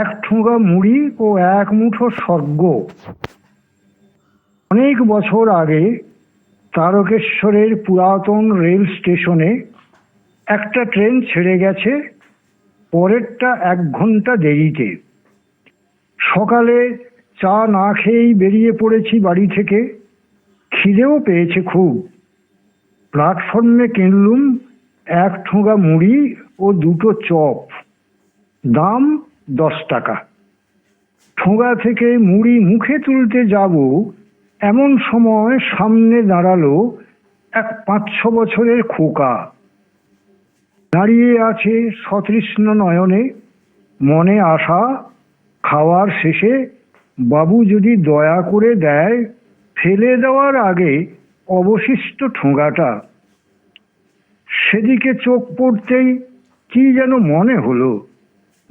এক ঠোঙা মুড়ি ও এক মুঠো স্বর্গ। অনেক বছর আগে তারকেশ্বরের পুরাতন রেল স্টেশনে একটা ট্রেন ছেড়ে গেছে, পরেরটা এক ঘণ্টা দেরিতে। সকালে চা না খেয়েই বেরিয়ে পড়েছি বাড়ি থেকে, খিদেও পেয়েছে খুব। প্ল্যাটফর্মে কিনলুম এক ঠোঙা মুড়ি ও দুটো চপ। দাম দশ টাকা। ঠোঙা থেকে মুড়ি মুখে তুলতে যাব, এমন সময় সামনে দাঁড়াল এক পাঁচ ছ বছরের খোকা। দাঁড়িয়ে আছে সতৃষ্ণ নয়নে, মনে আশা, খাওয়ার শেষে বাবু যদি দয়া করে দেয়, ফেলে দেওয়ার আগে অবশিষ্ট ঠোঙাটা সেদিকে চোখ পড়তেই কি যেন মনে হলো।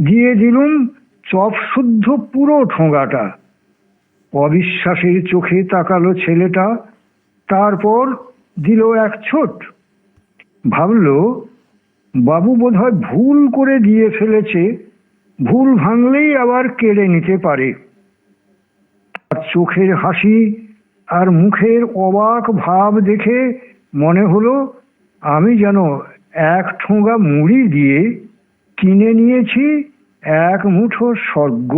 দিয়ে দিলুম চপ শুদ্ধ পুরো ঠোঙাটা। অবিশ্বাসের চোখে তাকালো ছেলেটা, তারপর দিল এক ছোট। ভাবল, বাবু বোধহয় ভুল করে দিয়ে ফেলেছে, ভুল ভাঙলেই আবার কেড়ে নিতে পারে। তার চোখের হাসি আর মুখের অবাক ভাব দেখে মনে হলো, আমি যেন এক ঠোঙা মুড়ি দিয়ে কিনে নিয়েছি এক মুঠো স্বর্গ।